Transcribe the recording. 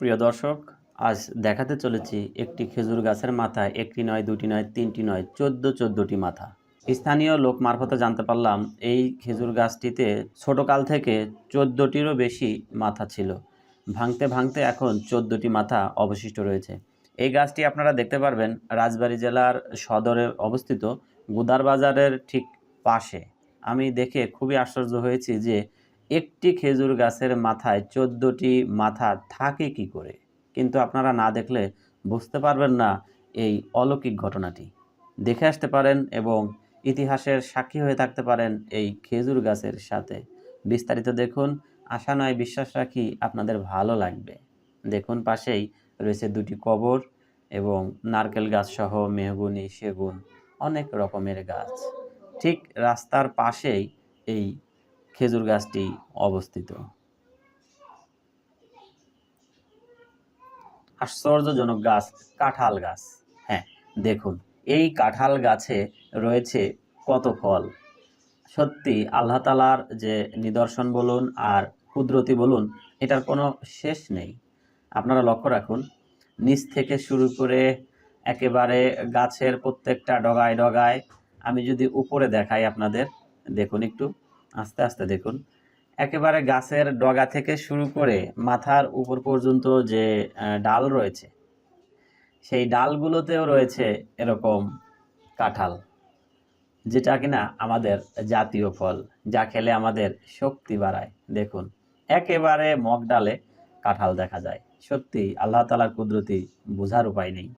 প্রিয় দর্শক, আজ দেখাতে চলেছি একটি খেজুর গাছের মাথায় একটি নয়, দুটি নয়, তিনটি নয়, চোদ্দ চোদ্দটি মাথা। স্থানীয় লোক মারফতে জানতে পারলাম, এই খেজুর গাছটিতে ছোটকাল থেকে চোদ্দোটিরও বেশি মাথা ছিল। ভাঙতে ভাঙতে এখন চোদ্দোটি মাথা অবশিষ্ট রয়েছে। এই গাছটি আপনারা দেখতে পারবেন, রাজবাড়ী জেলার সদরে অবস্থিত। গুদার বাজারের ঠিক পাশে। আমি দেখে খুবই আশ্চর্য হয়েছি যে একটি খেজুর গাছের মাথায় চোদ্দোটি মাথা থাকে কি করে? কিন্তু আপনারা না দেখলে বুঝতে পারবেন না এই অলৌকিক ঘটনাটি। দেখে আসতে পারেন এবং ইতিহাসের সাক্ষী হয়ে থাকতে পারেন এই খেজুর গাছের সাথে। বিস্তারিত দেখুন, আশা নয় বিশ্বাস রাখি আপনাদের ভালো লাগবে। দেখুন পাশেই রয়েছে দুটি কবর এবং নারকেল গাছ সহ মেহগুনি, সেগুন, অনেক রকমের গাছ। ঠিক রাস্তার পাশেই এই খেজুর গাছটি অবস্থিত। আশ্চর্যজনক গাছ, কাঁঠাল গাছ। হ্যাঁ দেখুন, এই কাঁঠাল গাছে রয়েছে কত ফল। সত্যি, আল্লাহ তালার যে নিদর্শন বলুন আর কুদরতি বলুন, এটার কোনো শেষ নেই। আপনারা লক্ষ্য রাখুন, নিচ থেকে শুরু করে একেবারে গাছের প্রত্যেকটা ডগায় ডগায়, আমি যদি উপরে দেখাই আপনাদের, দেখুন একটু। আস্তে আস্তে দেখুন। একেবারে গাছের ডগা থেকে শুরু করে মাথার উপর পর্যন্ত যে ডাল রয়েছে, সেই ডালগুলোতেও রয়েছে এরকম কাঁঠাল, যেটা কিনা আমাদের জাতীয় ফল, যা খেলে আমাদের শক্তি বাড়ায়। দেখুন, একেবারে মগ ডালে কাঁঠাল দেখা যায়। সত্যি আল্লাহ তালার কুদরতি বোঝার উপায় নেই।